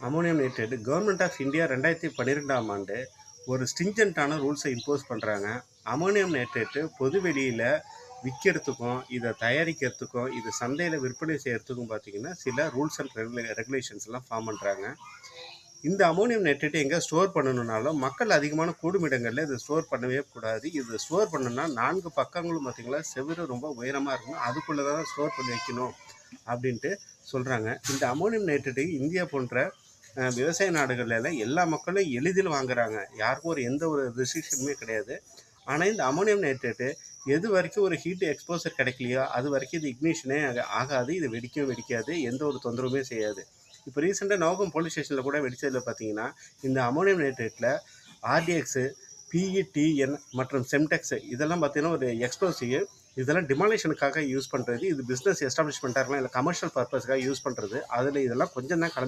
Ammonium nitrate government of India ரெண்டாயிரத்தி பன்னிரெண்டாம் ஆண்டு ஒரு ஸ்டிஞ்சண்ட்டான ரூல்ஸை இம்போஸ் பண்ணுறாங்க அமோனியம் நைட்ரேட்டு பொது வெளியில் விற்கிறதுக்கும் இதை தயாரிக்கிறதுக்கும் இது சந்தையில் விற்பனை செய்கிறதுக்கும் பார்த்தீங்கன்னா சில ரூல்ஸ் அண்ட் ரெகுலே ரெகுலேஷன்ஸ்லாம் ஃபார்ம் பண்ணுறாங்க இந்த அமோனியம் நைட்ரேட்டை எங்கே ஸ்டோர் பண்ணணுன்னாலும் மக்கள் அதிகமான கூடுமிடங்களில் இதை ஸ்டோர் பண்ணவே கூடாது. இது ஸ்டோர் பண்ணணும்னா நான்கு பக்கங்களும் பார்த்திங்களா செவிர ரொம்ப உயரமாக இருக்கும் அதுக்குள்ளே தான் ஸ்டோர் பண்ணி வைக்கணும் அப்படின்ட்டு சொல்கிறாங்க இந்த அமோனியம் நைட்ரேட்டை இந்தியா போன்ற விவசாய நாடுகளில் எல்லாம் எல்லா மக்களும் எளிதில் வாங்குறாங்க. யாருக்கும் ஒரு எந்த ஒரு ரெஸ்ட்ரிக்ஷனுமே கிடையாது. ஆனால் இந்த அமோனியம் நைட்ரேட்டு எது வரைக்கும் ஒரு ஹீட் எக்ஸ்போசர் கிடைக்கலையோ அது வரைக்கும் இது இக்னிஷனே ஆகாது. இது வெடிக்கவும் வெடிக்காது. எந்த ஒரு தொந்தரவுமே செய்யாது. இப்போ ரீசெண்டாக நோகம் போலீஸ் ஸ்டேஷனில் கூட வெடிச்சதில் பார்த்தீங்கன்னா இந்த அமோனியம் நைட்ரேட்டில் ஆர்டிஎக்ஸு பிஇடிஎன் மற்றும் செம்டெக்ஸ் இதெல்லாம் பார்த்தீங்கன்னா ஒரு எக்ஸ்ப்ளோசிவ் இதெல்லாம் டிமாலேஷனுக்காக யூஸ் பண்ணுறது இது பிஸ்னஸ் எஸ்டாப்ளிஷ்மெண்ட்டாக இருக்கலாம் இல்லை கமர்ஷியல் பர்பஸ்க்காக யூஸ் பண்ணுறது அதில் இதெல்லாம் கொஞ்சம் தான் கலந்து